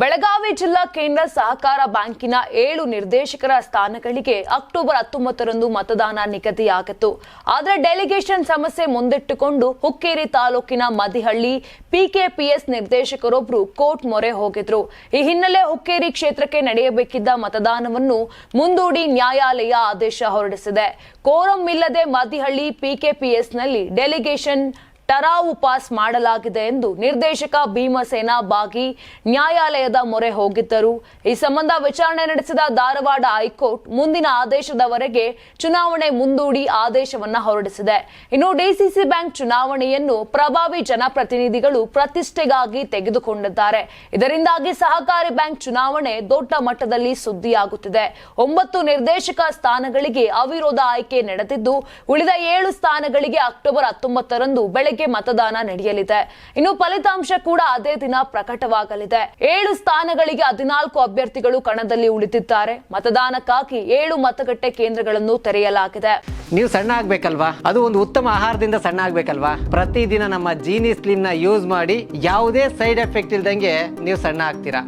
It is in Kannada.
ಬೆಳಗಾವಿ ಜಿಲ್ಲಾ ಕೇಂದ್ರ ಸಹಕಾರ ಬ್ಯಾಂಕಿನ ಏಳು ನಿರ್ದೇಶಕರ ಸ್ಥಾನಗಳಿಗೆ ಅಕ್ಟೋಬರ್ ಹತ್ತೊಂಬತ್ತರಂದು ಮತದಾನ ನಿಗದಿಯಾಗಿತ್ತು. ಆದರೆ ಡೆಲಿಗೇಷನ್ ಸಮಸ್ಯೆ ಮುಂದಿಟ್ಟುಕೊಂಡು ಹುಕ್ಕೇರಿ ತಾಲೂಕಿನ ಮದಿಹಳ್ಳಿ ಪಿಕೆಪಿಎಸ್ ನಿರ್ದೇಶಕರೊಬ್ಬರು ಕೋರ್ಟ್ ಮೊರೆ ಹೋಗಿದ್ರು. ಈ ಹಿನ್ನೆಲೆ ಹುಕ್ಕೇರಿ ಕ್ಷೇತ್ರಕ್ಕೆ ನಡೆಯಬೇಕಿದ್ದ ಮತದಾನವನ್ನು ಮುಂದೂಡಿ ನ್ಯಾಯಾಲಯ ಆದೇಶ ಹೊರಡಿಸಿದೆ. ಕೋರಂ ಇಲ್ಲದೆ ಮದಿಹಳ್ಳಿ ಪಿಕೆಪಿಎಸ್ನಲ್ಲಿ ಡೆಲಿಗೇಷನ್ ಟರಾವು ಪಾಸ್ ಮಾಡಲಾಗಿದೆ ಎಂದು ನಿರ್ದೇಶಕ ಭೀಮಸೇನ ಬಾಗಿ ನ್ಯಾಯಾಲಯದ ಮೊರೆ ಹೋಗಿದ್ದರು. ಈ ಸಂಬಂಧ ವಿಚಾರಣೆ ನಡೆಸಿದ ಧಾರವಾಡ ಹೈಕೋರ್ಟ್ ಮುಂದಿನ ಆದೇಶದವರೆಗೆ ಚುನಾವಣೆ ಮುಂದೂಡಿ ಆದೇಶವನ್ನು ಹೊರಡಿಸಿದೆ. ಇನ್ನು ಡಿಸಿಸಿ ಬ್ಯಾಂಕ್ ಚುನಾವಣೆಯನ್ನು ಪ್ರಭಾವಿ ಜನಪ್ರತಿನಿಧಿಗಳು ಪ್ರತಿಷ್ಠೆಗಾಗಿ ತೆಗೆದುಕೊಂಡಿದ್ದಾರೆ. ಇದರಿಂದಾಗಿ ಸಹಕಾರಿ ಬ್ಯಾಂಕ್ ಚುನಾವಣೆ ದೊಡ್ಡ ಮಟ್ಟದಲ್ಲಿ ಸುದ್ದಿಯಾಗುತ್ತಿದೆ. ಒಂಬತ್ತು ನಿರ್ದೇಶಕ ಸ್ಥಾನಗಳಿಗೆ ಅವಿರೋಧ ಆಯ್ಕೆ ನಡೆದಿದ್ದು, ಉಳಿದ ಏಳು ಸ್ಥಾನಗಳಿಗೆ ಅಕ್ಟೋಬರ್ ಹತ್ತೊಂಬತ್ತರಂದು ಬೆಳಗ್ಗೆ ಮತದಾನ ನಡೆಯಲಿದೆ. ಇನ್ನು ಫಲಿತಾಂಶ ಕೂಡ ಅದೇ ದಿನ ಪ್ರಕಟವಾಗಲಿದೆ. ಏಳು ಸ್ಥಾನಗಳಿಗೆ ಹದಿನಾಲ್ಕು ಅಭ್ಯರ್ಥಿಗಳು ಕಣದಲ್ಲಿ ಉಳಿದಿದ್ದಾರೆ. ಮತದಾನಕ್ಕಾಗಿ ಏಳು ಮತಗಟ್ಟೆ ಕೇಂದ್ರಗಳನ್ನು ತೆರೆಯಲಾಗಿದೆ. ನೀವು ಸಣ್ಣ ಆಗ್ಬೇಕಲ್ವಾ? ಅದು ಒಂದು ಉತ್ತಮ ಆಹಾರದಿಂದ ಸಣ್ಣ ಆಗ್ಬೇಕಲ್ವಾ? ಪ್ರತಿದಿನ ನಮ್ಮ ಜೀನಿ ಸ್ಲಿಮ್ನ ಯೂಸ್ ಮಾಡಿ ಯಾವುದೇ ಸೈಡ್ ಎಫೆಕ್ಟ್ ಇಲ್ದಂಗೆ ನೀವು ಸಣ್ಣ ಆಗ್ತೀರಾ?